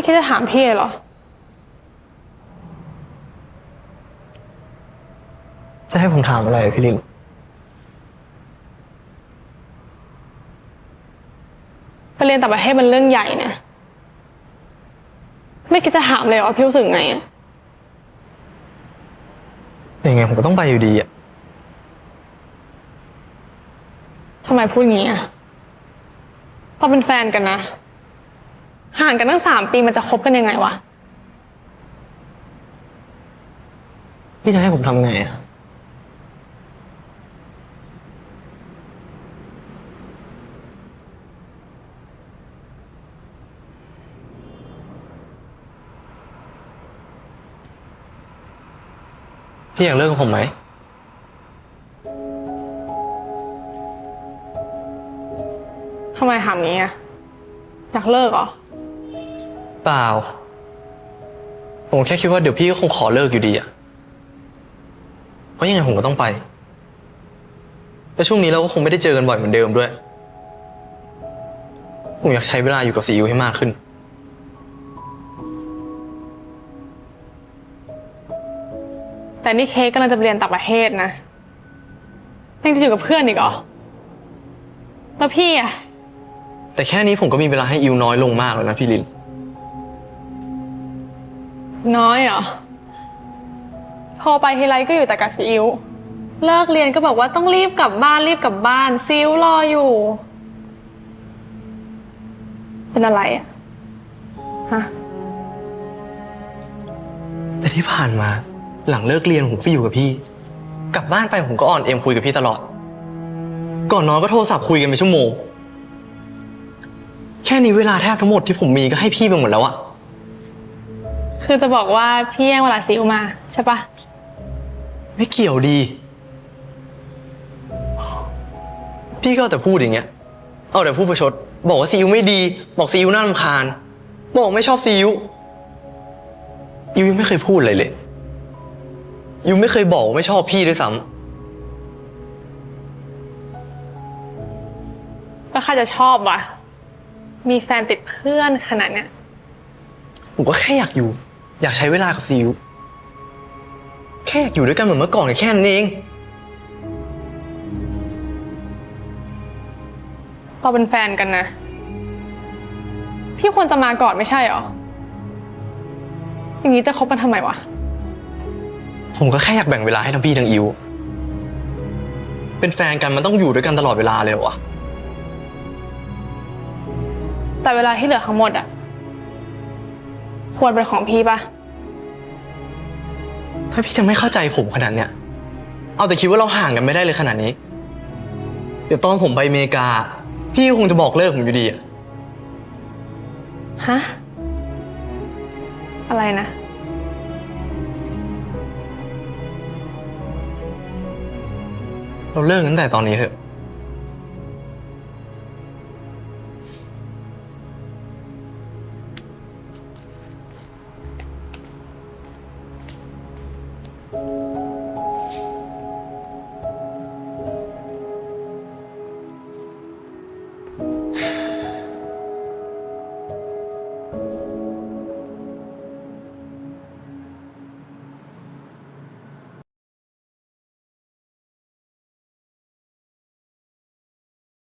ไม่คิดจะถามพี่เลยเหรอ จะให้ผมถามอะไรอะพี่ลิน ไปเรียนต่างประเทศมันเรื่องใหญ่นะ ไม่คิดจะถามเลยเหรอพี่รู้สึกไงอะยังไงผมก็ต้องไปอยู่ดีอะทำไมพูดงี้อะเราเป็นแฟนกันนะ ห่างกันตั้งสามปีมันจะคบกันยังไงวะ พี่จะให้ผมทำไงอะพี่อยากเลิกกับผมไหม ทำไมถามงี้อะอยากเลิกเหรอ เปล่า ผมแค่คิดว่าเดี๋ยวพี่ก็คงขอเลิกอยู่ดีอะเพราะยังไงผมก็ต้องไป แล้วช่วงนี้เราก็คงไม่ได้เจอกันบ่อยเหมือนเดิมด้วย ผมอยากใช้เวลาอยู่กับซีอิ๊วให้มากขึ้น แต่นี่เค้กกำลังจะไปเรียนต่างประเทศนะ ยังจะอยู่กับเพื่อนอีกเหรอ แล้วพี่อะแต่แค่นี้ผมก็มีเวลาให้อิวน้อยลงมากแล้วนะพี่ลิน น้อยเหรอ โทรไปทีไรก็อยู่แต่กับซีอิ๊วเลิกเรียนก็บอกว่าต้องรีบกลับบ้านรีบกลับบ้านซีอิ๊วรออยู่ เป็นอะไรอะฮะ แต่ที่ผ่านมาหลังเลิกเรียนผมไปอยู่กับพี่ กลับบ้านไปผมก็อ่อนเอ็มคุยกับพี่ตลอด ก่อนนอนก็โทรศัพท์คุยกันเป็นชั่วโมง แค่นี้เวลาแทบทั้งหมดที่ผมมีก็ให้พี่ไปหมดแล้วอะ คือจะบอกว่าพี่แย่งเวลาซีอิ๊วมาใช่ปะไม่เกี่ยวดี พี่ก็เอาแต่พูดอย่างเงี้ย เอาแต่พูดประชด บอกว่าซีอิ๊วไม่ดี บอกซีอิ๊วน่ารำคาญ บอกไม่ชอบซีอิ๊วอิ๊วยังไม่เคยพูดอะไรเลยอิ๊วไม่เคยบอกว่าไม่ชอบพี่ด้วยซ้ำแล้วใครจะชอบวะมีแฟนติดเพื่อนขนาดเนี้ยผมก็แค่อยากอยู่ อยากใช้เวลากับซีอิ๊วแค่อยากอยู่ด้วยกันเหมือนเมื่อก่อนแค่นั้นเอง เราเป็นแฟนกันนะ พี่ควรจะมาก่อนไม่ใช่เหรอ อย่างนี้จะคบกันทำไมวะ ผมก็แค่อยากแบ่งเวลาให้ทั้งพี่ทั้งอิวเป็นแฟนกันมันต้องอยู่ด้วยกันตลอดเวลาเลยเหรอวะ แต่เวลาที่เหลือทั้งหมดอะ ควรเป็นของพี่ปะถ้าพี่จะไม่เข้าใจผมขนาดเนี้ย เอาแต่คิดว่าเราห่างกันไม่ได้เลยขนาดนี้ เดี๋ยวตอนผมไปอเมริกา พี่ก็คงจะบอกเลิกผมอยู่ดีอะฮะ อะไรนะ เราเลิกกันตั้งแต่ตอนนี้เถอะ